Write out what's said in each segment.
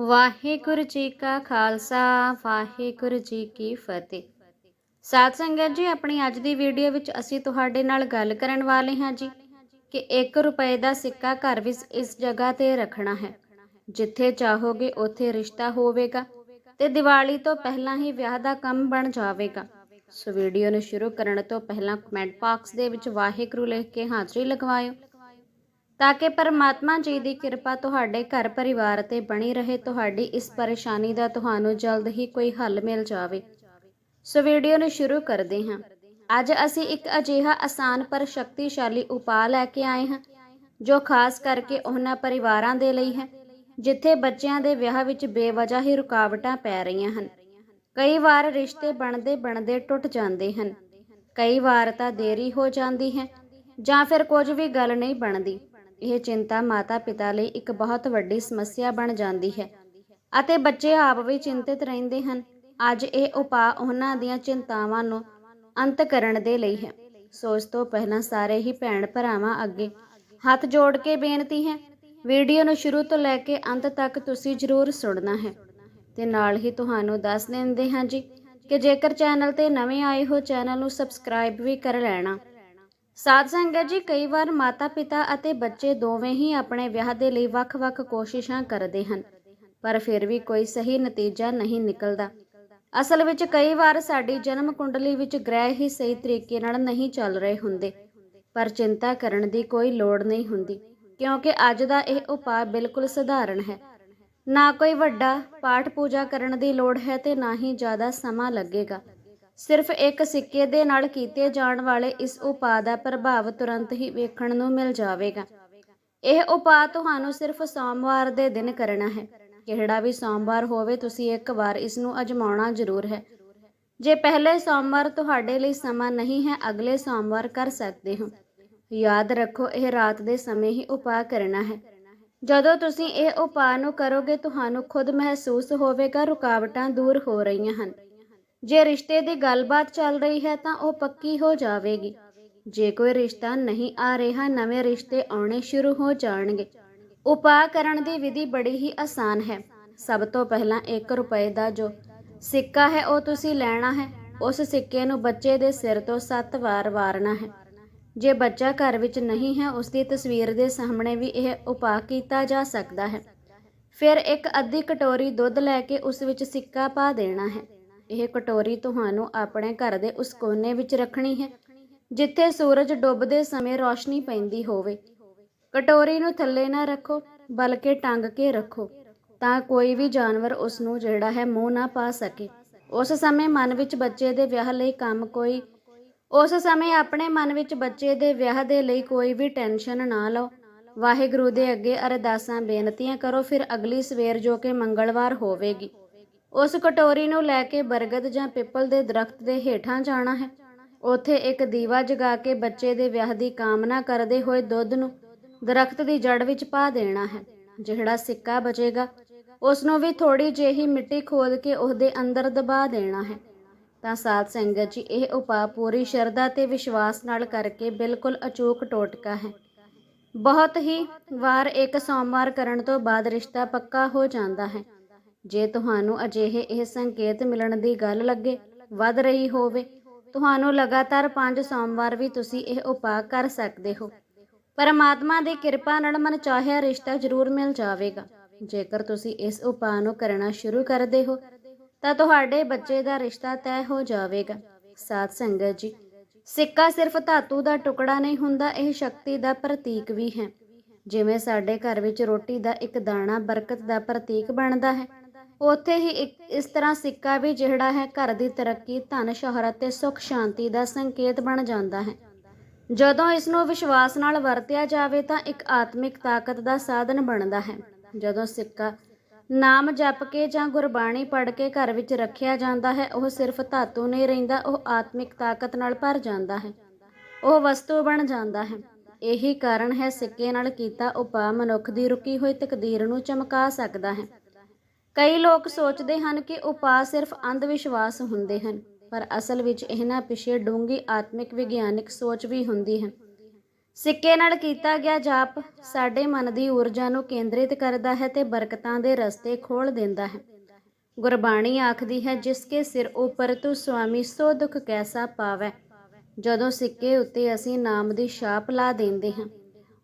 ਵਾਹਿਗੁਰੂ ਜੀ ਕਾ ਖਾਲਸਾ, ਵਾਹਿਗੁਰੂ ਜੀ ਕੀ ਫਤਿਹ। ਸਾਧ ਸੰਗਤ ਜੀ, ਆਪਣੀ ਅੱਜ ਦੀ ਵੀਡੀਓ ਵਿੱਚ ਅਸੀਂ ਤੁਹਾਡੇ ਨਾਲ ਗੱਲ ਕਰਨ ਵਾਲੇ ਹਾਂ ਜੀ ਕਿ 1 ਰੁਪਏ ਦਾ ਸਿੱਕਾ ਘਰ ਵਿੱਚ ਇਸ ਜਗ੍ਹਾ ਤੇ ਰੱਖਣਾ ਹੈ, ਜਿੱਥੇ ਚਾਹੋਗੇ ਉੱਥੇ ਰਿਸ਼ਤਾ ਹੋਵੇਗਾ ਤੇ ਦੀਵਾਲੀ ਤੋਂ ਪਹਿਲਾਂ ਹੀ ਵਿਆਹ ਦਾ ਕੰਮ ਬਣ ਜਾਵੇਗਾ। ਸੋ ਵੀਡੀਓ ਨੂੰ ਸ਼ੁਰੂ ਕਰਨ ਤੋਂ ਪਹਿਲਾਂ ਕਮੈਂਟ ਬਾਕਸ ਦੇ ਵਿੱਚ ਵਾਹਿਗੁਰੂ ਲਿਖ ਕੇ ਹਾਜ਼ਰੀ ਲਗਵਾਇਓ। ਤਾਂ ਕਿ ਪਰਮਾਤਮਾ ਜੀ ਦੀ ਕਿਰਪਾ ਤੁਹਾਡੇ ਘਰ ਪਰਿਵਾਰ ਤੇ ਬਣੀ ਰਹੇ, ਤੁਹਾਡੀ ਇਸ ਪਰੇਸ਼ਾਨੀ ਦਾ ਤੁਹਾਨੂੰ ਜਲਦ ਹੀ ਕੋਈ ਹੱਲ ਮਿਲ ਜਾਵੇ। ਸੋ ਵੀਡੀਓ ਨੂੰ ਸ਼ੁਰੂ ਕਰਦੇ ਹਾਂ। ਅੱਜ ਅਸੀਂ ਇੱਕ ਅਜਿਹਾ ਆਸਾਨ ਪਰ ਸ਼ਕਤੀਸ਼ਾਲੀ ਉਪਾਅ ਲੈ ਕੇ ਆਏ ਹਾਂ, ਜੋ ਖਾਸ ਕਰਕੇ ਉਹਨਾਂ ਪਰਿਵਾਰਾਂ ਦੇ ਲਈ ਹੈ, ਜਿੱਥੇ ਬੱਚਿਆਂ ਦੇ ਵਿਆਹ ਵਿੱਚ ਬੇਵਜ੍ਹਾ ਹੀ ਰੁਕਾਵਟਾਂ ਪੈ ਰਹੀਆਂ ਹਨ। ਕਈ ਵਾਰ ਰਿਸ਼ਤੇ ਬਣਦੇ ਬਣਦੇ ਟੁੱਟ ਜਾਂਦੇ ਹਨ, ਕਈ ਵਾਰ ਤਾਂ ਦੇਰੀ ਹੋ ਜਾਂਦੀ ਹੈ ਜਾਂ ਫਿਰ ਕੁਝ ਵੀ ਗੱਲ ਨਹੀਂ ਬਣਦੀ। ਇਹ ਚਿੰਤਾ ਮਾਤਾ-ਪਿਤਾ ਲਈ ਇੱਕ ਬਹੁਤ ਵੱਡੀ ਸਮੱਸਿਆ ਬਣ ਜਾਂਦੀ ਹੈ ਅਤੇ ਬੱਚੇ ਆਪ ਵੀ ਚਿੰਤਿਤ ਰਹਿੰਦੇ ਹਨ। ਅੱਜ ਇਹ ਉਪਾਅ ਉਹਨਾਂ ਦੀਆਂ ਚਿੰਤਾਵਾਂ ਨੂੰ ਅੰਤ ਕਰਨ ਦੇ ਲਈ ਹੈ। ਸੋਚ ਤੋਂ ਪਹਿਲਾਂ ਸਾਰੇ ਹੀ ਭੈਣ ਭਰਾਵਾਂ ਅੱਗੇ ਹੱਥ ਜੋੜ ਕੇ ਬੇਨਤੀ ਹੈ, ਵੀਡੀਓ ਨੂੰ ਸ਼ੁਰੂ ਤੋਂ ਲੈ ਕੇ ਅੰਤ ਤੱਕ ਤੁਸੀਂ ਜ਼ਰੂਰ ਸੁਣਨਾ ਹੈ ਤੇ ਨਾਲ ਹੀ ਤੁਹਾਨੂੰ ਦੱਸ ਦਿੰਦੇ ਹਾਂ ਜੀ ਕਿ ਜੇਕਰ ਚੈਨਲ ਤੇ ਨਵੇਂ ਆਏ ਹੋ, ਚੈਨਲ ਨੂੰ ਸਬਸਕ੍ਰਾਈਬ ਵੀ ਕਰ ਲੈਣਾ। ਸਾਧ ਸੰਗਤ ਜੀ, ਕਈ ਵਾਰ ਮਾਤਾ-ਪਿਤਾ ਅਤੇ ਬੱਚੇ ਦੋਵੇਂ ਹੀ ਆਪਣੇ ਵਿਆਹ ਦੇ ਲਈ ਵੱਖ-ਵੱਖ ਕੋਸ਼ਿਸ਼ਾਂ ਕਰਦੇ ਹਨ, ਪਰ ਫਿਰ ਵੀ ਕੋਈ ਸਹੀ ਨਤੀਜਾ ਨਹੀਂ ਨਿਕਲਦਾ। ਅਸਲ ਵਿੱਚ ਕਈ ਵਾਰ ਸਾਡੀ ਜਨਮ ਕੁੰਡਲੀ ਵਿੱਚ ਗ੍ਰਹਿ ਹੀ ਸਹੀ ਤਰੀਕੇ ਨਾਲ ਨਹੀਂ ਚੱਲ ਰਹੇ ਹੁੰਦੇ, ਪਰ ਚਿੰਤਾ ਕਰਨ ਦੀ ਕੋਈ ਲੋੜ ਨਹੀਂ ਹੁੰਦੀ, ਕਿਉਂਕਿ ਅੱਜ ਦਾ ਇਹ ਉਪਾਅ ਬਿਲਕੁਲ ਸਧਾਰਨ ਹੈ। ਨਾ ਕੋਈ ਵੱਡਾ ਪਾਠ ਪੂਜਾ ਕਰਨ ਦੀ ਲੋੜ ਹੈ ਤੇ ਨਾ ਹੀ ਜ਼ਿਆਦਾ ਸਮਾਂ ਲੱਗੇਗਾ। ਸਿਰਫ ਇੱਕ ਸਿੱਕੇ ਦੇ ਨਾਲ ਕੀਤੇ ਜਾਣ ਵਾਲੇ ਇਸ ਉਪਾਅ ਦਾ ਪ੍ਰਭਾਵ ਤੁਰੰਤ ਹੀ ਵੇਖਣ ਨੂੰ ਮਿਲ ਜਾਵੇਗਾ। ਇਹ ਉਪਾਅ ਤੁਹਾਨੂੰ ਸਿਰਫ ਸੋਮਵਾਰ ਦੇ ਦਿਨ ਕਰਨਾ ਹੈ। ਕਿਹੜਾ ਵੀ ਸੋਮਵਾਰ ਹੋਵੇ, ਤੁਸੀਂ ਇੱਕ ਵਾਰ ਇਸ ਨੂੰ ਅਜਮਾਉਣਾ ਜ਼ਰੂਰ ਹੈ। ਜੇ ਪਹਿਲੇ ਸੋਮਵਾਰ ਤੁਹਾਡੇ ਲਈ ਸਮਾਂ ਨਹੀਂ ਹੈ, ਅਗਲੇ ਸੋਮਵਾਰ ਕਰ ਸਕਦੇ ਹੋ। ਯਾਦ ਰੱਖੋ, ਇਹ ਰਾਤ ਦੇ ਸਮੇਂ ਹੀ ਉਪਾਅ ਕਰਨਾ ਹੈ। ਜਦੋਂ ਤੁਸੀਂ ਇਹ ਉਪਾਅ ਨੂੰ ਕਰੋਗੇ, ਤੁਹਾਨੂੰ ਖੁਦ ਮਹਿਸੂਸ ਹੋਵੇਗਾ, ਰੁਕਾਵਟਾਂ ਦੂਰ ਹੋ ਰਹੀਆਂ ਹਨ। ਜੇ ਰਿਸ਼ਤੇ ਦੀ ਗੱਲਬਾਤ ਚੱਲ ਰਹੀ ਹੈ ਤਾਂ ਉਹ ਪੱਕੀ ਹੋ ਜਾਵੇਗੀ। ਜੇ ਕੋਈ ਰਿਸ਼ਤਾ ਨਹੀਂ ਆ ਰਿਹਾ, ਨਵੇਂ ਰਿਸ਼ਤੇ ਆਉਣੇ ਸ਼ੁਰੂ ਹੋ ਜਾਣਗੇ। ਉਪਾਅ ਕਰਨ ਦੀ ਵਿਧੀ ਬੜੀ ਹੀ ਆਸਾਨ ਹੈ। ਸਭ ਤੋਂ ਪਹਿਲਾਂ 1 ਰੁਪਏ ਦਾ ਜੋ ਸਿੱਕਾ ਹੈ, ਉਹ ਤੁਸੀਂ ਲੈਣਾ ਹੈ। ਉਸ ਸਿੱਕੇ ਨੂੰ ਬੱਚੇ ਦੇ ਸਿਰ ਤੋਂ 7 ਵਾਰ ਵਾਰਨਾ ਹੈ। ਜੇ ਬੱਚਾ ਘਰ ਵਿੱਚ ਨਹੀਂ ਹੈ, ਉਸ ਦੀ ਤਸਵੀਰ ਦੇ ਸਾਹਮਣੇ ਵੀ ਇਹ ਉਪਾਅ ਕੀਤਾ ਜਾ ਸਕਦਾ ਹੈ। ਫਿਰ ਇੱਕ ਅੱਧੀ ਕਟੋਰੀ ਦੁੱਧ ਲੈ ਕੇ ਉਸ ਵਿੱਚ ਸਿੱਕਾ ਪਾ ਦੇਣਾ ਹੈ। ਇਹ ਕਟੋਰੀ ਤੁਹਾਨੂੰ ਆਪਣੇ ਘਰ ਦੇ ਉਸ ਕੋਨੇ ਵਿੱਚ ਰੱਖਣੀ ਹੈ, ਜਿੱਥੇ ਸੂਰਜ ਡੁੱਬਦੇ ਸਮੇਂ ਰੋਸ਼ਨੀ ਪੈਂਦੀ ਹੋਵੇ। ਕਟੋਰੀ ਨੂੰ ਥੱਲੇ ਨਾ ਰੱਖੋ, ਬਲਕਿ ਟੰਗ ਕੇ ਰੱਖੋ, ਤਾਂ ਕੋਈ ਵੀ ਜਾਨਵਰ ਉਸ ਨੂੰ ਜਿਹੜਾ ਹੈ ਮੂੰਹ ਨਾ ਪਾ ਸਕੇ। ਉਸ ਸਮੇਂ ਮਨ ਵਿੱਚ ਬੱਚੇ ਦੇ ਵਿਆਹ ਲਈ ਕੰਮ ਕੋਈ, ਉਸ ਸਮੇਂ ਆਪਣੇ ਮਨ ਵਿੱਚ ਬੱਚੇ ਦੇ ਵਿਆਹ ਦੇ ਲਈ ਕੋਈ ਵੀ ਟੈਨਸ਼ਨ ਨਾ ਲਓ। ਵਾਹਿਗੁਰੂ ਦੇ ਅੱਗੇ ਅਰਦਾਸਾਂ, ਬੇਨਤੀਆਂ ਕਰੋ, ਫਿਰ ਅਗਲੀ ਸਵੇਰ ਜੋ ਕਿ ਮੰਗਲਵਾਰ ਹੋਵੇਗੀ। ਉਸ ਕਟੋਰੀ ਨੂੰ ਲੈ ਕੇ ਬਰਗਦ ਜਾਂ ਪਿੱਪਲ ਦੇ ਦਰਖਤ ਦੇ ਹੇਠਾਂ ਜਾਣਾ ਹੈ। ਉੱਥੇ ਇੱਕ ਦੀਵਾ ਜਗਾ ਕੇ ਬੱਚੇ ਦੇ ਵਿਆਹ ਦੀ ਕਾਮਨਾ ਕਰਦੇ ਹੋਏ ਦੁੱਧ ਨੂੰ ਦਰਖਤ ਦੀ ਜੜ ਵਿੱਚ ਪਾ ਦੇਣਾ ਹੈ। ਜਿਹੜਾ ਸਿੱਕਾ ਬਚੇਗਾ, ਉਸ ਨੂੰ ਵੀ ਥੋੜੀ ਜਿਹੀ ਮਿੱਟੀ ਖੋਲ ਕੇ ਉਹਦੇ ਅੰਦਰ ਦਬਾ ਦੇਣਾ ਹੈ। ਤਾਂ ਸਾਧ ਸੰਗਤ ਜੀ, ਇਹ ਉਪਾਅ ਪੂਰੀ ਸ਼ਰਧਾ ਤੇ ਵਿਸ਼ਵਾਸ ਨਾਲ ਕਰਕੇ ਬਿਲਕੁਲ ਅਚੂਕ ਟੋਟਕਾ ਹੈ। ਬਹੁਤ ਹੀ ਵਾਰ ਇੱਕ ਸੋਮਵਾਰ ਕਰਨ ਤੋਂ ਬਾਅਦ ਰਿਸ਼ਤਾ ਪੱਕਾ ਹੋ ਜਾਂਦਾ ਹੈ। ਜੇ ਤੁਹਾਨੂੰ ਅਜਿਹੇ ਇਹ ਸੰਕੇਤ ਮਿਲਣ ਦੀ ਗੱਲ ਲੱਗੇ, ਵੱਧ ਰਹੀ ਹੋਵੇ, ਤੁਹਾਨੂੰ ਲਗਾਤਾਰ 5 ਸੋਮਵਾਰ ਵੀ ਤੁਸੀਂ ਇਹ ਉਪਾਅ ਕਰ ਸਕਦੇ ਹੋ। ਪਰਮਾਤਮਾ ਦੀ ਕਿਰਪਾ ਨਾਲ ਮਨ ਰਿਸ਼ਤਾ ਜ਼ਰੂਰ ਮਿਲ ਜਾਵੇਗਾ। ਜੇਕਰ ਤੁਸੀਂ ਇਸ ਉਪਾਅ ਨੂੰ ਕਰਨਾ ਸ਼ੁਰੂ ਕਰਦੇ ਹੋ, ਤਾਂ ਤੁਹਾਡੇ ਬੱਚੇ ਦਾ ਰਿਸ਼ਤਾ ਤੈਅ ਹੋ ਜਾਵੇਗਾ। ਸਾਧ ਸੰਗਤ ਜੀ, ਸਿੱਕਾ ਸਿਰਫ ਧਾਤੂ ਦਾ ਟੁਕੜਾ ਨਹੀਂ ਹੁੰਦਾ, ਇਹ ਸ਼ਕਤੀ ਦਾ ਪ੍ਰਤੀਕ ਵੀ ਹੈ। ਜਿਵੇਂ ਸਾਡੇ ਘਰ ਵਿੱਚ ਰੋਟੀ ਦਾ ਇੱਕ ਦਾਣਾ ਬਰਕਤ ਦਾ ਪ੍ਰਤੀਕ ਬਣਦਾ ਹੈ ਉੱਥੇ ਹੀ ਇੱਕ ਇਸ ਤਰ੍ਹਾਂ ਸਿੱਕਾ ਵੀ ਜਿਹੜਾ ਹੈ ਘਰ ਦੀ ਤਰੱਕੀ, ਧਨ ਸ਼ੋਹਰਤ ਤੇ ਸੁੱਖ, ਸ਼ਾਂਤੀ ਦਾ ਸੰਕੇਤ ਬਣ ਜਾਂਦਾ ਹੈ। ਜਦੋਂ ਇਸ ਨੂੰ ਵਿਸ਼ਵਾਸ ਨਾਲ ਵਰਤਿਆ ਜਾਵੇ ਤਾਂ ਇੱਕ ਆਤਮਿਕ ਤਾਕਤ ਦਾ ਸਾਧਨ ਬਣਦਾ ਹੈ। ਜਦੋਂ ਸਿੱਕਾ ਨਾਮ ਜਪ ਕੇ ਜਾਂ ਗੁਰਬਾਣੀ ਪੜ੍ਹ ਕੇ ਘਰ ਵਿੱਚ ਰੱਖਿਆ ਜਾਂਦਾ ਹੈ, ਉਹ ਸਿਰਫ ਧਾਤੂ ਨਹੀਂ ਰਹਿੰਦਾ, ਉਹ ਆਤਮਿਕ ਤਾਕਤ ਨਾਲ ਭਰ ਜਾਂਦਾ ਹੈ। ਉਹ ਵਸਤੂ ਬਣ ਜਾਂਦਾ ਹੈ। ਇਹੀ ਕਾਰਨ ਹੈ ਸਿੱਕੇ ਨਾਲ ਕੀਤਾ ਉਪਾਅ, ਮਨੁੱਖ ਦੀ ਰੁਕੀ ਹੋਈ ਤਕਦੀਰ ਨੂੰ ਚਮਕਾ ਸਕਦਾ ਹੈ। ਕਈ ਲੋਕ ਸੋਚਦੇ ਹਨ ਕਿ ਉਪਾਅ ਸਿਰਫ ਅੰਧ ਵਿਸ਼ਵਾਸ ਹੁੰਦੇ ਹਨ, ਪਰ ਅਸਲ ਵਿੱਚ ਇਹਨਾਂ ਪਿੱਛੇ ਡੂੰਗੀ ਆਤਮਿਕ ਵਿਗਿਆਨਿਕ ਸੋਚ ਵੀ ਹੁੰਦੀ ਹੈ। ਸਿੱਕੇ ਨਾਲ ਕੀਤਾ ਗਿਆ ਜਾਪ ਸਾਡੇ ਮਨ ਦੀ ਊਰਜਾ ਨੂੰ ਕੇਂਦਰਿਤ ਕਰਦਾ ਹੈ ਤੇ ਬਰਕਤਾਂ ਦੇ ਰਸਤੇ ਖੋਲ ਦਿੰਦਾ ਹੈ। ਗੁਰਬਾਣੀ ਆਖਦੀ ਹੈ, ਜਿਸ ਕੇ ਸਿਰ ਉਪਰ ਤੂੰ ਸੁਆਮੀ, ਸੋ ਦੁੱਖ ਕੈਸਾ ਪਾਵੈ? ਜਦੋਂ ਸਿੱਕੇ ਉੱਤੇ ਅਸੀਂ ਨਾਮ ਦੀ ਛਾਪ ਲਾ ਦਿੰਦੇ ਹਾਂ,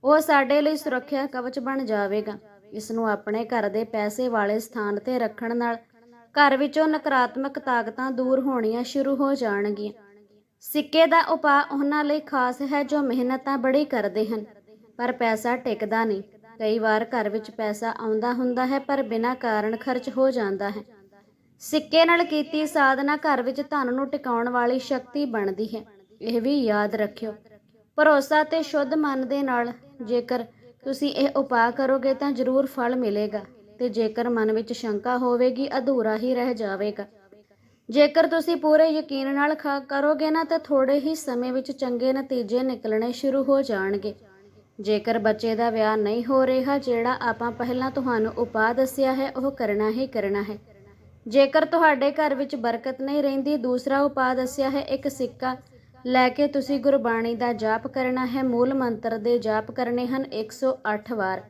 ਉਹ ਸਾਡੇ ਲਈ ਸੁਰੱਖਿਆ ਕਵਚ ਬਣ ਜਾਵੇਗਾ। ਇਸ ਨੂੰ ਆਪਣੇ ਘਰ ਦੇ ਪੈਸੇ ਵਾਲੇ ਸਥਾਨ ਤੇ ਰੱਖਣ ਨਾਲ ਘਰ ਵਿੱਚੋਂ ਨਕਾਰਾਤਮਕ ਤਾਕਤਾਂ ਦੂਰ ਹੋਣੀਆਂ ਸ਼ੁਰੂ ਹੋ ਜਾਣਗੀਆਂ। ਸਿੱਕੇ ਦਾ ਉਪਾਅ ਉਹਨਾਂ ਲਈ ਖਾਸ ਹੈ ਜੋ ਮਿਹਨਤਾਂ ਬੜੀ ਕਰਦੇ ਹਨ, ਪਰ ਪੈਸਾ ਟਿਕਦਾ ਨਹੀਂ। ਕਈ ਵਾਰ ਘਰ ਵਿੱਚ ਪੈਸਾ ਆਉਂਦਾ ਹੁੰਦਾ ਹੈ, ਪਰ ਬਿਨਾਂ ਕਾਰਨ ਖਰਚ ਹੋ ਜਾਂਦਾ ਹੈ। ਸਿੱਕੇ ਨਾਲ ਕੀਤੀ ਸਾਧਨਾ ਘਰ ਵਿੱਚ ਧਨ ਨੂੰ ਟਿਕਾਉਣ ਵਾਲੀ ਸ਼ਕਤੀ ਬਣਦੀ ਹੈ। ਇਹ ਵੀ ਯਾਦ ਰੱਖਿਓ। ਭਰੋਸਾ ਤੇ ਸ਼ੁੱਧ ਮਨ ਦੇ ਨਾਲ ਜੇਕਰ ਤੁਸੀਂ ਇਹ ਉਪਾਅ ਕਰੋਗੇ ਤਾਂ ਜ਼ਰੂਰ ਫਲ ਮਿਲੇਗਾ ਤੇ ਜੇਕਰ ਮਨ ਵਿੱਚ ਸ਼ੰਕਾ ਹੋਵੇਗੀ, ਅਧੂਰਾ ਹੀ ਰਹਿ ਜਾਵੇਗਾ। ਜੇਕਰ ਤੁਸੀਂ ਪੂਰੇ ਯਕੀਨ ਨਾਲ ਕਰੋਗੇ ਨਾ, ਤਾਂ ਥੋੜੇ ਹੀ ਸਮੇਂ ਵਿੱਚ ਚੰਗੇ ਨਤੀਜੇ ਨਿਕਲਣੇ ਸ਼ੁਰੂ ਹੋ ਜਾਣਗੇ। ਜੇਕਰ ਬੱਚੇ ਦਾ ਵਿਆਹ ਨਹੀਂ ਹੋ ਰਿਹਾ, ਜਿਹੜਾ ਆਪਾਂ ਪਹਿਲਾਂ ਤੁਹਾਨੂੰ ਉਪਾਅ ਦੱਸਿਆ ਹੈ, ਉਹ ਕਰਨਾ ਹੀ ਕਰਨਾ ਹੈ। ਜੇਕਰ ਤੁਹਾਡੇ ਘਰ ਵਿੱਚ ਬਰਕਤ ਨਹੀਂ ਰਹਿੰਦੀ, ਦੂਸਰਾ ਉਪਾਅ ਦੱਸਿਆ ਹੈ, ਇੱਕ ਸਿੱਕਾ ਲੈ ਕੇ ਤੁਸੀਂ ਗੁਰਬਾਣੀ ਦਾ ਜਾਪ ਕਰਨਾ ਹੈ। ਮੂਲ ਮੰਤਰ ਦੇ ਜਾਪ ਕਰਨੇ ਹਨ 108 ਵਾਰ।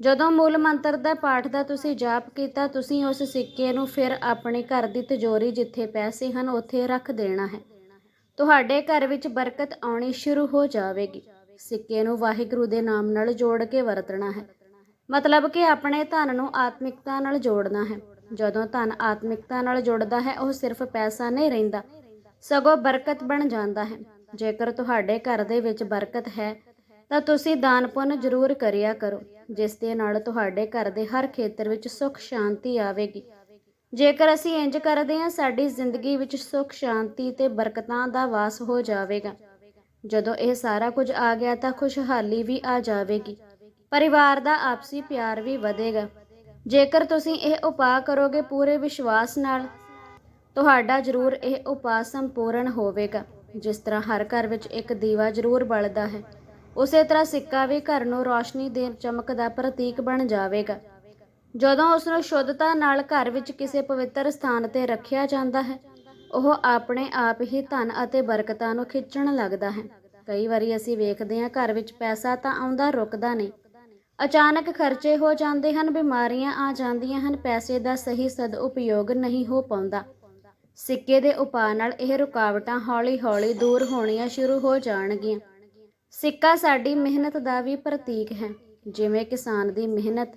ਜਦੋਂ ਮੂਲ ਮੰਤਰ ਦਾ ਪਾਠ ਦਾ ਤੁਸੀਂ ਜਾਪ ਕੀਤਾ, ਤੁਸੀਂ ਉਸ ਸਿੱਕੇ ਨੂੰ ਫਿਰ ਆਪਣੇ ਘਰ ਦੀ ਤਿਜੋਰੀ ਜਿੱਥੇ ਪੈਸੇ ਹਨ, ਉੱਥੇ ਰੱਖ ਦੇਣਾ ਹੈ। ਤੁਹਾਡੇ ਘਰ ਵਿੱਚ ਬਰਕਤ ਆਉਣੀ ਸ਼ੁਰੂ ਹੋ ਜਾਵੇਗੀ। ਸਿੱਕੇ ਨੂੰ ਵਾਹਿਗੁਰੂ ਦੇ ਨਾਮ ਨਾਲ ਜੋੜ ਕੇ ਵਰਤਣਾ ਹੈ। ਮਤਲਬ ਕਿ ਆਪਣੇ ਧਨ ਨੂੰ ਆਤਮਿਕਤਾ ਨਾਲ ਜੋੜਨਾ ਹੈ। ਜਦੋਂ ਧਨ ਆਤਮਿਕਤਾ ਨਾਲ ਜੁੜਦਾ ਹੈ, ਉਹ ਸਿਰਫ ਪੈਸਾ ਨਹੀਂ ਰਹਿੰਦਾ ਸਗੋਂ ਬਰਕਤ ਬਣ ਜਾਂਦਾ ਹੈ। ਜੇਕਰ ਤੁਹਾਡੇ ਘਰ ਦੇ ਵਿੱਚ ਬਰਕਤ ਹੈ, ਤਾਂ ਤੁਸੀਂ ਦਾਨ ਪੁੰਨ ਜ਼ਰੂਰ ਕਰਿਆ ਕਰੋ, ਜਿਸ ਦੇ ਨਾਲ ਤੁਹਾਡੇ ਘਰ ਦੇ ਹਰ ਖੇਤਰ ਵਿੱਚ ਸੁੱਖ ਸ਼ਾਂਤੀ ਆਵੇਗੀ। ਜੇਕਰ ਅਸੀਂ ਇੰਜ ਕਰਦੇ ਹਾਂ, ਸਾਡੀ ਜ਼ਿੰਦਗੀ ਵਿੱਚ ਸੁੱਖ, ਸ਼ਾਂਤੀ ਤੇ ਬਰਕਤਾਂ ਦਾ ਵਾਸ ਹੋ ਜਾਵੇਗਾ। ਜਦੋਂ ਇਹ ਸਾਰਾ ਕੁਝ ਆ ਗਿਆ, ਤਾਂ ਖੁਸ਼ਹਾਲੀ ਵੀ ਆ ਜਾਵੇਗੀ। ਪਰਿਵਾਰ ਦਾ ਆਪਸੀ ਪਿਆਰ ਵੀ ਵਧੇਗਾ। ਜੇਕਰ ਤੁਸੀਂ ਇਹ ਉਪਾਅ ਕਰੋਗੇ ਪੂਰੇ ਵਿਸ਼ਵਾਸ ਨਾਲ ਤੁਹਾਡਾ ਜ਼ਰੂਰ ਇਹ ਉਪਾਅ ਸੰਪੂਰਨ ਹੋਵੇਗਾ, ਜਿਸ ਤਰ੍ਹਾਂ ਹਰ ਘਰ ਵਿੱਚ ਇੱਕ ਦੀਵਾ ਜ਼ਰੂਰ ਬਲਦਾ ਹੈ। ਉਸੇ ਤਰ੍ਹਾਂ ਸਿੱਕਾ ਵੀ ਘਰ ਨੂੰ ਰੋਸ਼ਨੀ ਦੇ ਚਮਕ ਦਾ ਪ੍ਰਤੀਕ ਬਣ ਜਾਵੇਗਾ। ਜਦੋਂ ਉਸ ਨੂੰ ਸ਼ੁੱਧਤਾ ਨਾਲ ਘਰ ਵਿੱਚ ਕਿਸੇ ਪਵਿੱਤਰ ਸਥਾਨ ਤੇ ਰੱਖਿਆ ਜਾਂਦਾ ਹੈ, ਉਹ ਆਪਣੇ ਆਪ ਹੀ ਧਨ ਅਤੇ ਬਰਕਤਾਂ ਨੂੰ ਖਿੱਚਣ ਲੱਗਦਾ ਹੈ। ਕਈ ਵਾਰੀ ਅਸੀਂ ਵੇਖਦੇ ਹਾਂ ਘਰ ਵਿੱਚ ਪੈਸਾ ਤਾਂ ਆਉਂਦਾ ਰੁਕਦਾ ਨਹੀਂ। ਅਚਾਨਕ ਖਰਚੇ ਹੋ ਜਾਂਦੇ ਹਨ, ਬਿਮਾਰੀਆਂ ਆ ਜਾਂਦੀਆਂ ਹਨ, ਪੈਸੇ ਦਾ ਸਹੀ ਸਦ ਉਪਯੋਗ ਨਹੀਂ ਹੋ ਪਾਉਂਦਾ। ਸਿੱਕੇ ਦੇ ਉਪਾਅ ਨਾਲ ਇਹ ਰੁਕਾਵਟਾਂ ਹੌਲੀ-ਹੌਲੀ ਦੂਰ ਹੋਣੀਆਂ ਸ਼ੁਰੂ ਹੋ ਜਾਣਗੀਆਂ। ਸਿੱਕਾ ਸਾਡੀ ਮਿਹਨਤ ਦਾ ਵੀ ਪ੍ਰਤੀਕ ਹੈ। ਜਿਵੇਂ ਕਿਸਾਨ ਦੀ ਮਿਹਨਤ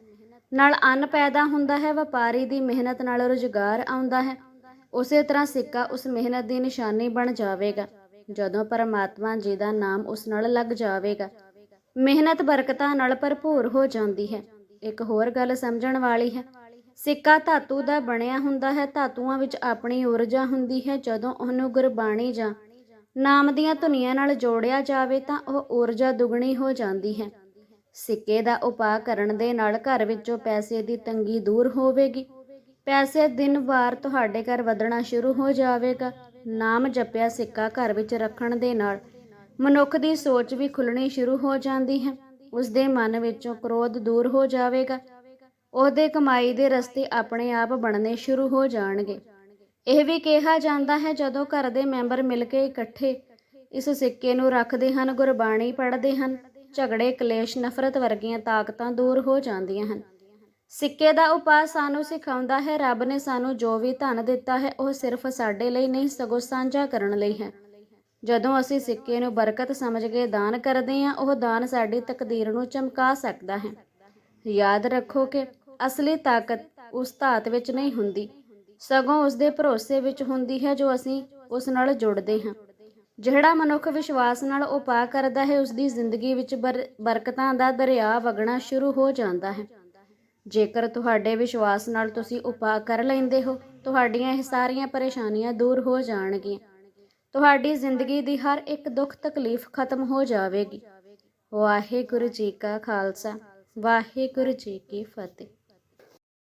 ਨਾਲ ਅੰਨ ਪੈਦਾ ਹੁੰਦਾ ਹੈ, ਵਪਾਰੀ ਦੀ ਮਿਹਨਤ ਨਾਲ ਰੁਜ਼ਗਾਰ ਆਉਂਦਾ ਹੈ। ਉਸੇ ਤਰ੍ਹਾਂ ਸਿੱਕਾ ਉਸ ਮਿਹਨਤ ਦੀ ਨਿਸ਼ਾਨੀ ਬਣ ਜਾਵੇਗਾ। ਜਦੋਂ ਪਰਮਾਤਮਾ ਜੀ ਦਾ ਨਾਮ ਉਸ ਨਾਲ ਲੱਗ ਜਾਵੇਗਾ, ਮਿਹਨਤ ਬਰਕਤਾਂ ਨਾਲ ਭਰਪੂਰ ਹੋ ਜਾਂਦੀ ਹੈ। ਇੱਕ ਹੋਰ ਗੱਲ ਸਮਝਣ ਵਾਲੀ ਹੈ ਸਿੱਕਾ ਧਾਤੂ ਦਾ ਬਣਿਆ ਹੁੰਦਾ ਹੈ, ਧਾਤੂਆਂ ਵਿੱਚ ਆਪਣੀ ਊਰਜਾ ਹੁੰਦੀ ਹੈ, ਜਦੋਂ ਉਹਨੂੰ ਗੁਰਬਾਣੀ ਜਾਂ ਨਾਮ ਦੀਆਂ ਧੁਨੀਆਂ ਨਾਲ ਜੋੜਿਆ ਜਾਵੇ ਤਾਂ ਉਹ ਊਰਜਾ ਦੁੱਗਣੀ ਹੋ ਜਾਂਦੀ ਹੈ। ਸਿੱਕੇ ਦਾ ਉਪਾਅ ਕਰਨ ਦੇ ਨਾਲ ਘਰ ਵਿੱਚੋਂ ਪੈਸੇ ਦੀ ਤੰਗੀ ਦੂਰ ਹੋਵੇਗੀ। ਪੈਸੇ ਦਿਨ ਵਾਰ ਤੁਹਾਡੇ ਘਰ ਵਧਣਾ ਸ਼ੁਰੂ ਹੋ ਜਾਵੇਗਾ। ਨਾਮ ਜਪਿਆ ਸਿੱਕਾ ਘਰ ਵਿੱਚ ਰੱਖਣ ਦੇ ਨਾਲ ਮਨੁੱਖ ਦੀ ਸੋਚ ਵੀ ਖੁੱਲਣੀ ਸ਼ੁਰੂ ਹੋ ਜਾਂਦੀ ਹੈ। ਉਸ ਦੇ ਮਨ ਵਿੱਚੋਂ ਕ੍ਰੋਧ ਦੂਰ ਹੋ ਜਾਵੇਗਾ। ਉਹਦੇ ਕਮਾਈ ਦੇ ਰਸਤੇ ਆਪਣੇ ਆਪ ਬਣਨੇ ਸ਼ੁਰੂ ਹੋ ਜਾਣਗੇ। ਇਹ ਵੀ ਕਿਹਾ ਜਾਂਦਾ ਹੈ, ਜਦੋਂ ਘਰ ਦੇ ਮੈਂਬਰ ਮਿਲ ਕੇ ਇਕੱਠੇ ਇਸ ਸਿੱਕੇ ਨੂੰ ਰੱਖਦੇ ਹਨ, ਗੁਰਬਾਣੀ ਪੜ੍ਹਦੇ ਹਨ, ਝਗੜੇ, ਕਲੇਸ਼, ਨਫ਼ਰਤ ਵਰਗੀਆਂ ਤਾਕਤਾਂ ਦੂਰ ਹੋ ਜਾਂਦੀਆਂ ਹਨ। ਸਿੱਕੇ ਦਾ ਉਪਾਅ ਸਾਨੂੰ ਸਿਖਾਉਂਦਾ ਹੈ, ਰੱਬ ਨੇ ਸਾਨੂੰ ਜੋ ਵੀ ਧਨ ਦਿੱਤਾ ਹੈ, ਉਹ ਸਿਰਫ ਸਾਡੇ ਲਈ ਨਹੀਂ, ਸਗੋਂ ਸਾਂਝਾ ਕਰਨ ਲਈ ਹੈ। ਜਦੋਂ ਅਸੀਂ ਸਿੱਕੇ ਨੂੰ ਬਰਕਤ ਸਮਝ ਕੇ ਦਾਨ ਕਰਦੇ ਹਾਂ, ਉਹ ਦਾਨ ਸਾਡੀ ਤਕਦੀਰ ਨੂੰ ਚਮਕਾ ਸਕਦਾ ਹੈ। ਯਾਦ ਰੱਖੋ ਕਿ ਅਸਲੀ ਤਾਕਤ ਉਸ ਧਾਤ ਵਿੱਚ ਨਹੀਂ ਹੁੰਦੀ। ਸਗੋਂ ਉਸ ਦੇ ਭਰੋਸੇ ਵਿੱਚ ਹੁੰਦੀ ਹੈ ਜੋ ਅਸੀਂ ਉਸ ਨਾਲ ਜੁੜਦੇ ਹਾਂ। ਜਿਹੜਾ ਮਨੁੱਖ ਵਿਸ਼ਵਾਸ ਨਾਲ ਉਪਾਅ ਕਰਦਾ ਹੈ ਉਸ ਦੀ ਜ਼ਿੰਦਗੀ ਵਿੱਚ ਬਰ- ਬਰਕਤਾਂ ਦਾ ਦਰਿਆ ਵਗਣਾ ਸ਼ੁਰੂ ਹੋ ਜਾਂਦਾ ਹੈ। ਜੇਕਰ ਤੁਹਾਡੇ ਵਿਸ਼ਵਾਸ ਨਾਲ ਤੁਸੀਂ ਉਪਾਅ ਕਰ ਲੈਂਦੇ ਹੋ, ਤੁਹਾਡੀਆਂ ਇਹ ਸਾਰੀਆਂ ਪਰੇਸ਼ਾਨੀਆਂ ਦੂਰ ਹੋ ਜਾਣਗੀਆਂ। ਤੁਹਾਡੀ ਜ਼ਿੰਦਗੀ ਦੀ ਹਰ ਇੱਕ ਦੁੱਖ ਤਕਲੀਫ ਖਤਮ ਹੋ ਜਾਵੇਗੀ। ਵਾਹਿਗੁਰੂ ਜੀ ਕਾ ਖਾਲਸਾ, ਵਾਹਿਗੁਰੂ ਜੀ ਕੀ ਫਤਿਹ।